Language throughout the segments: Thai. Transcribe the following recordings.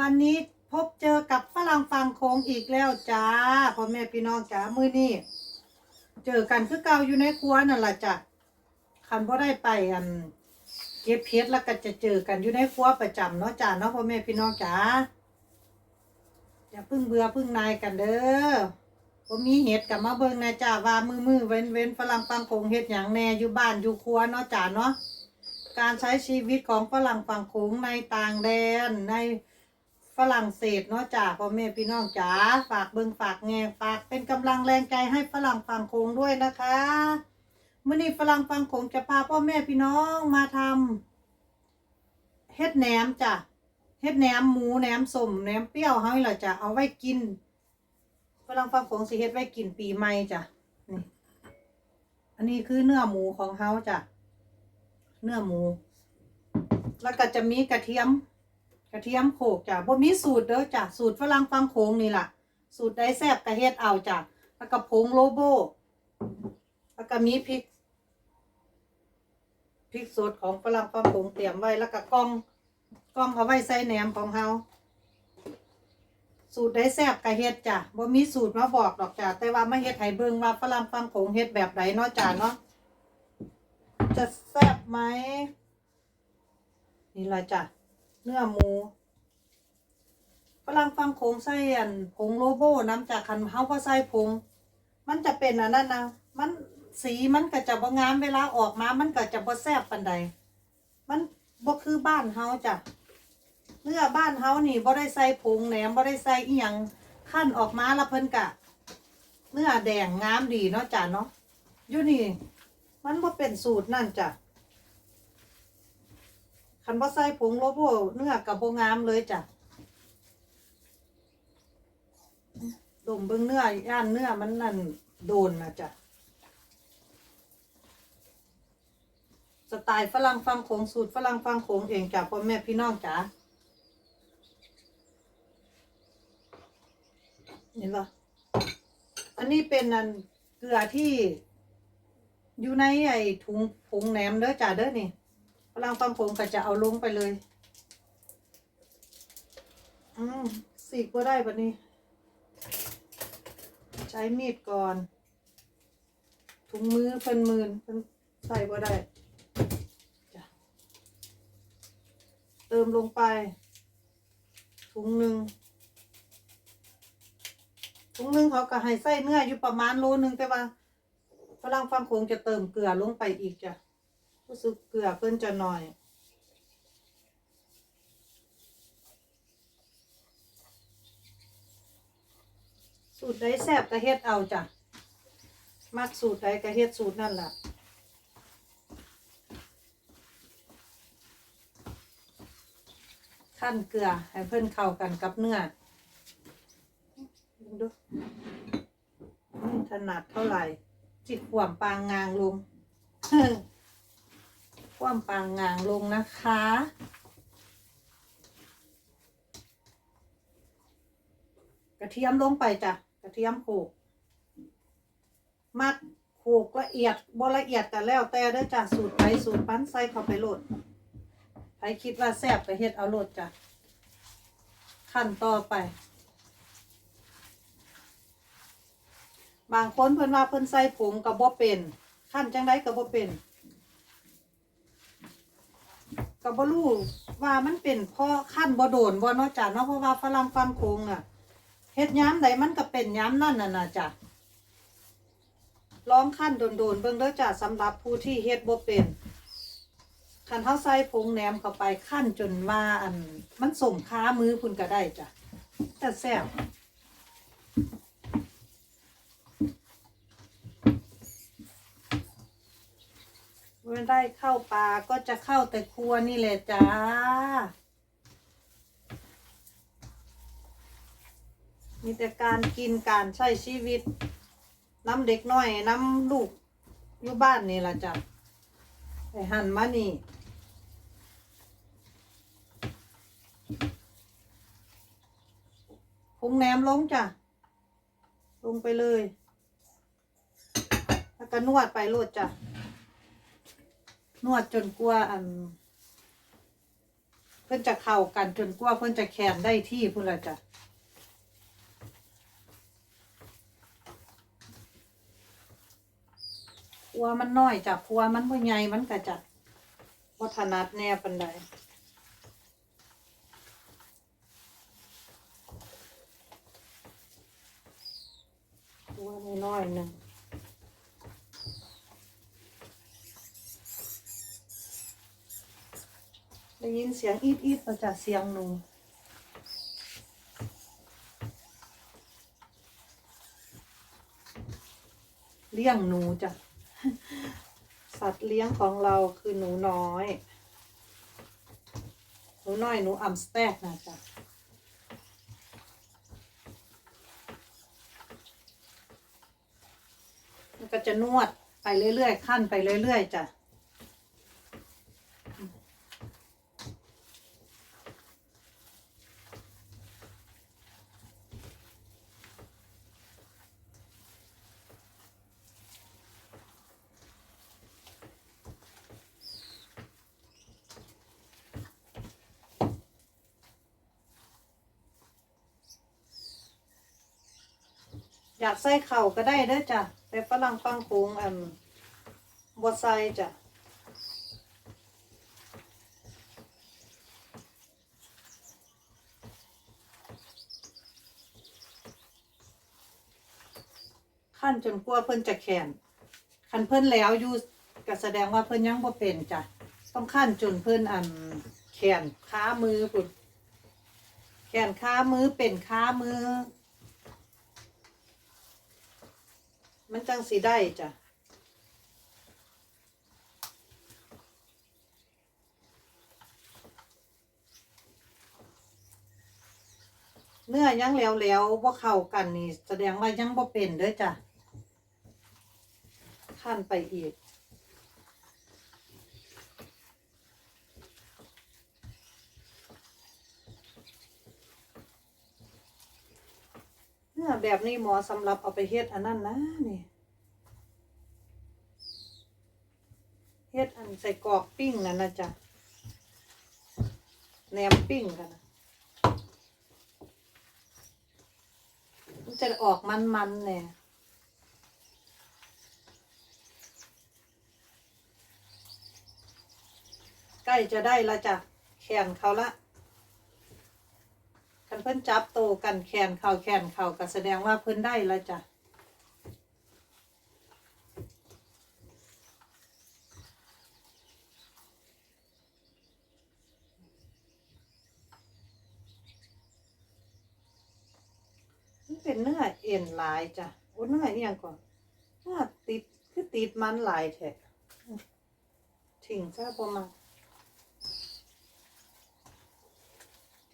วันนี้พบเจอกับฝรั่งฟังโคงอีกแล้วจ้าพ่อแม่พี่น้องจ๋ามือนี้เจอกันคือเก่าอยู่ในครัวนั่นแหละจ้ะคันพ่ได้ไปอันเก็บเพชรแล้วก็จะเจอกันอยู่ในครัวประจำเนาะจ้าเนาะพ่อแม่พี่น้องจ๋าอย่าพึ่งเบื่อพึ่งนายกันเด้อผมมีเห็ดกับมาเบิ่งนะจ้าว่ามือมือเว้นเว้นฝรั่งฟังโคงเห็ดอย่างแน่อยู่บ้านอยู่ครัวเนาะจ้าเนาะการใช้ชีวิตของฝรั่งฝั่งโขงในต่างแดนใน ฝรั่งเศสเนาะจ้าพ่อแม่พี่น้องจ๋าฝากเบิงฝากแงฝากเป็นกำลังแรงใจให้ฝรั่งฝั่งโขงด้วยนะคะเมื่อนี้ฝรั่งฝั่งโขงจะพาพ่อแม่พี่น้องมาทำเฮ็ดแหนมจ้ะเฮ็ดแหนมหมูแหนมสมแหนมเปรี้ยวเฮานี่ล่ะจ้ะเอาไว้กินฝรั่งฝั่งโขงสิเฮ็ดไว้กินปีใหม่จ้ะนี่อันนี้คือเนื้อหมูของเฮาจ้ะเนื้อหมู แล้วก็จะมีกระเทียม กระเทียมโขกจ้ะบ่มีสูตรเด้อจ้ะสูตรฝรั่งฟังโขงนี่ล่ะ สูตรได้แซ่บกระเฮ็ดเอาจ้ะแล้วก็ผงโลโบแล้วก็มีพริกพริกสดของฝรั่งฟังโขงเตรียมไว้แล้วก็กล้องกล้องเอาไว้ใส่แหนมของเฮาสูตรได้แซ่บกระเฮ็ดจ้ะบ่มีสูตรมาบอกดอกจ้ะแต่ว่ามาเฮ็ดให้เบิ่งว่าฝรั่งฟังโขงเฮ็ดแบบไหนเนาะจ้ะเนาะจะแซ่บไหมนี่ละจ้ะ เนื้อหมูฝรั่งฟังโคงใส่อันผงโลโบน้ำจากคันเฮาพอใส่ผง มันจะเป็นอันนั้นนะมันสีมันก็จะบ่งามเวลาออกมา มันก็จะบ่แซ่บปานใด มันบ่คือบ้านเฮาจ้ะเนื้อบ้านเฮานี่บ่ได้ใส่ผงแหนมบ่ได้ใส่อีหยังขั้นออกมาล้วเพิ่นกะ เนื้อแดงงามดีเนาะจ้ะเนาะอยู่นี่ มันบ่เป็นสูตรนั่นจ้ะ คันบ่ใส่ผงโลโบเนื้อกับโบงามเลยจ้ะดมเบิ่งเนื้อย่านเนื้อมันนั่นโดนนะจ้ะสไตล์ฝรั่งฟังโขงสูตรฝรั่งฟังโขงเองจ้ะพ่อแม่พี่น้องจ๋าเห็นปะอันนี้เป็นอันเกลือที่อยู่ในไอ้ถุงผงแหนมเด้อจ้าเด้อนี่ พลังฟังผงก็จะเอาลงไปเลยอืมสีกว่าได้ปะนี่ใช้มีดก่อน ถุงมือเพิ่นมืนเพิ่นใส่บ่ได้จะเติมลงไป ถุงหนึ่งถุงหนึ่งเขาก็ให้ใส่เนื้ออยู่ประมาณโลหนึ่งแต่ว่าฝรั่งฟังโคงจะเติมเกลือลงไปอีกจ้ะ รู้สึกเกลือเพิ่นจะหน่อย สูตรใดแซ่บก็เฮ็ดเอาจ้ะ มักสูตรใดก็เฮ็ดสูตรนั่นแหละขั้นเกลือให้เพิ่นเข้ากันกับเนื้อดูถนัดเท่าไหร่ จิกขวมปางงางลง ขวามปางงางลงนะคะ กระเทียมลงไปจ้ะกระเทียมโขกมัดโขกละเอียดบละเอียดแต่แล้วแต่เด้จ้ะสูตรไปสูตรปั้นใส่เข้าไปโหลดใครคิดว่าแซ่บก็เฮ็ดเอาโหลดจ้ะขั้นต่อไปบางคนเพิ่นว่าเพิ่นใส่ผงกับบ่เป็นขั้นจังไดกับบ่เป็น กับบ่รู้ว่ามันเป็นเพราะขั้นบ่โดนบ่เนาะจ้ะเนาะเพราะว่าฝรั่งฟันโคงน่ะเฮ็ดย้ำใดมันก็เป็นย้ำนั่นน่ะนะจ้ะลองขั้นโดนๆเบิ่งเด้อจ้ะสำหรับผู้ที่เฮ็ดบ่เป็นคันเฮาใส่ผงแหนมเข้าไปขั้นจนว่าอัน มันสมค้ามือพุ่นก็ได้จ้ะแต่แซ่บ เมื่อ ได้เข้าป่าก็จะเข้าแต่ครัวนี่แหละจ้า มีแต่การกินการใช้ชีวิต น้ำเด็กน้อยน้ำลูกอยู่บ้านนี่ละจ้ะไอ้หันมานี่พุงแหนมลงจ้ะ ลงไปเลย แล้วก็นวดไปโลดจ้ะ นวดจนกลัวาอัน เพิ่นจะเข้ากันจนกว่าเพิ่นจะแขนได้ที่พุ่นละจ้ะพัวมันน้อยจ้ะพัวมันบ่ใหญ่มันก็จะบ่ถนัดแน่ปานใดพัวน้อยๆหนึง ได้ยินเสียงอีดอีดมาจากเสียงหนูเลี้ยงหนูจ้ะ สัตว์เลี้ยงของเราคือหนูน้อย หนูน้อยหนูอัมสเตกนะจ๊ะมันก็จะนวดไปเรื่อยๆขั้นไปเรื่อยๆจ้ะ อยากใส่เข่าก็ได้เด้อจ้ะแต่ฝรั่งฟังโค้งอันบดใส่จ้ะขั้นจนกลัวเพิ่นจะแขนคันเพิ่นแล้วอยู่ก็แสดงว่าเพิ่นยังบ่เป็นจ้ะต้องขั้นจนเพิ่นอันแขนขามือพุ่นแขนขามือเป็นขามือ มันจังสีได้จ้ะเนื้อยังแล้วแล้วว่าเข้ากันนี่ แสดงว่ายังบ่เป็นเด้อจ้ะขั้นไปอีก เนื้อแบบนี้หมอสำหรับเอาไปเฮ็ดอันนั้นนะนี่เฮ็ดอันใส่กรอกปิ้งนั่นนะจ๊ะแหนมปิ้งกันนะมันจะออกมันๆแน่ใกล้จะได้ละจ้ะแขนเขาละันเพิ่นจับโตกันแขนเข่าแขนเข่าก็แสดงว่าเพิ่นได้แล้วจ้ะมันเป็นเนื้อเอ็นหลายจ้ะโอ้เนื้อเอียงก่อนเนื้อติดคือติดมันหลายแท้ทิ้งซะประมาณ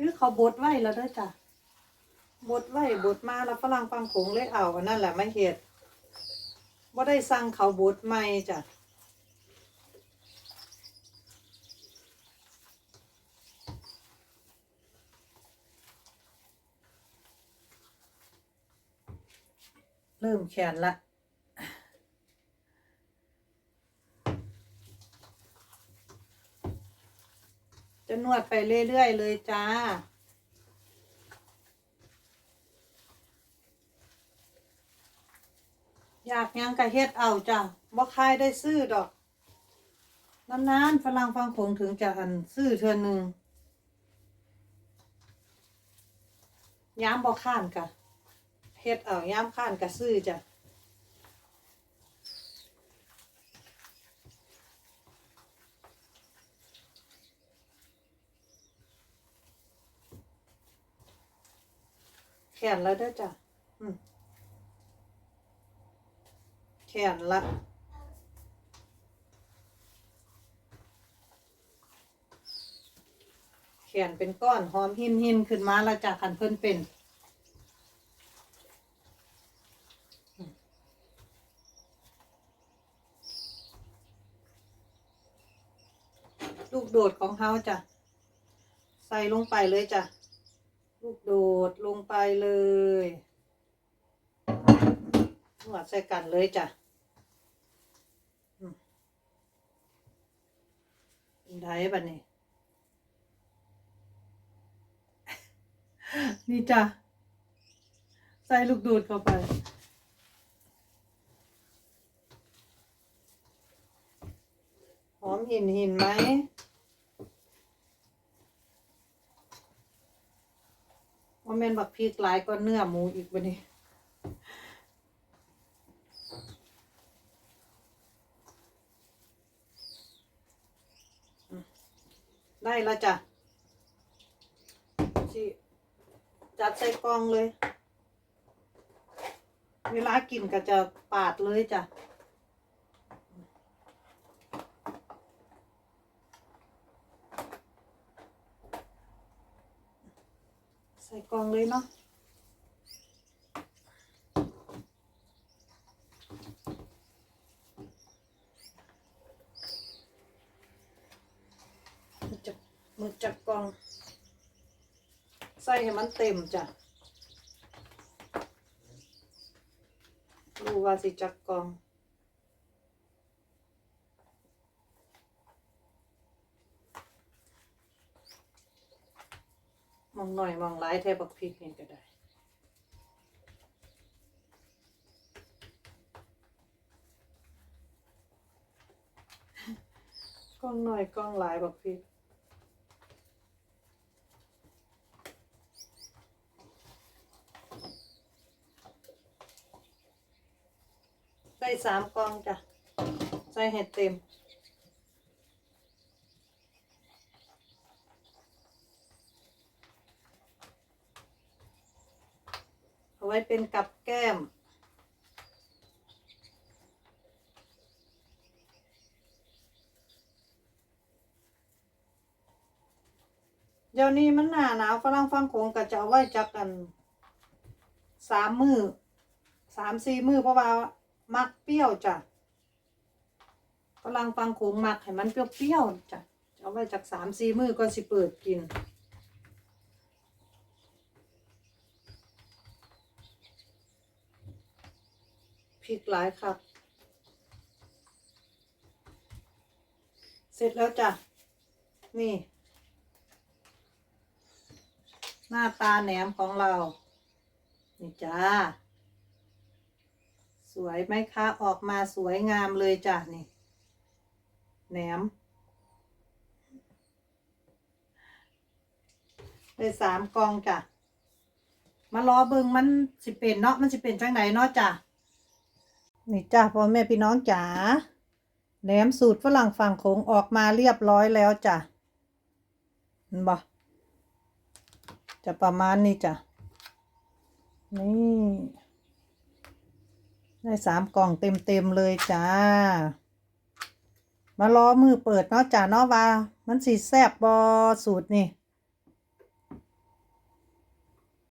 คือเขาบดไว้แล้วด้วยจ้ะบดไว้บดมาแล้วฝรั่งฟังผงเลยเอาอันนั่นแหละไม่เห็ดว่าได้สั่งเขาบดใหม่จ้ะเริ่มแขนละ จะนวดไปเรื่อยๆเลยจ้า อยากยังกะเฮ็ดเอาจ้ะบ่คายได้ซื้อดอกนานๆฝรั่งฟังผงถึงจะอันซื้อเทือนหนึ่งย้ำบ่ข้านกะเฮ็ดเอาย้ำข้านกะซื้อจ้ะ ขนแล้วด้อจ้ะอืมแขนละแขนเป็นก้อนหอมหินหินขึ้นมาแล้วจากคันเพิ่นเป็นลูกโดดของเขาจ้ะ ใส่ลงไปเลยจ้ะ ลูกโดดลงไปเลยนวดใส่กันเลยจ้ะอืมเป็นไทยบัดนี้ นี่จ้ะ ใส่ลูกดูดเข้าไปหอมหินหินไหม ว่าแม่นบักพริกหลายก็เนื้อหมูอีกวันนี้ได้แล้วจ้ะสิจัดใส่กล่องเลย เวลากินก็จะปาดเลยจ้ะ ส่กล่องเลยเนาะมือจับมือจับกล่อง ใส่ให้มันเต็มจ้ะดูว่าสิจักกล่อง องหน่อยมองหลายแทบักพริกนี่ก็ได้กล้องหน่อยกล้องหลายบักพริกได้สามกล่องจ้ะใส่เห็ดเต็ม เอาไว้เป็นกับแก้ม เดี๋ยวนี้มันหนาหนาวฝรั่งฟังโขงก็จะเอาไว้จักกันสามมือสามสี่มือเพราะว่ามักเปรี้ยวจ้ะฝรั่งฟังโขงมักให้มันเปรี้ยวๆจ้ะเอาไว้จากสามสี่มือก็สิเปิดกิน ริกหลายครับเสร็จแล้วจ้ะ นี่ หน้าตาแหนมของเรา นี่จ้า สวยไหมคะ ออกมาสวยงามเลยจ้ะ นี่ แหนม ได้สามกองจ้ะมารอเบิงมันสิเป็นเนาะมันสิเป็นจังไหนเนาะจ้ะ นี่จ้ะพ่อแม่พี่น้องจ๋าแหนมสูตรฝรั่งฝั่งโขงออกมาเรียบร้อยแล้วจ้ะบ่จะประมาณนี้จ้ะนี่ได้สามกล่องเต็มเต็มๆเลยจ้ามารอมือเปิดเนาะจ้ะเนาะว่า มันสีแซบบอสูตรนี่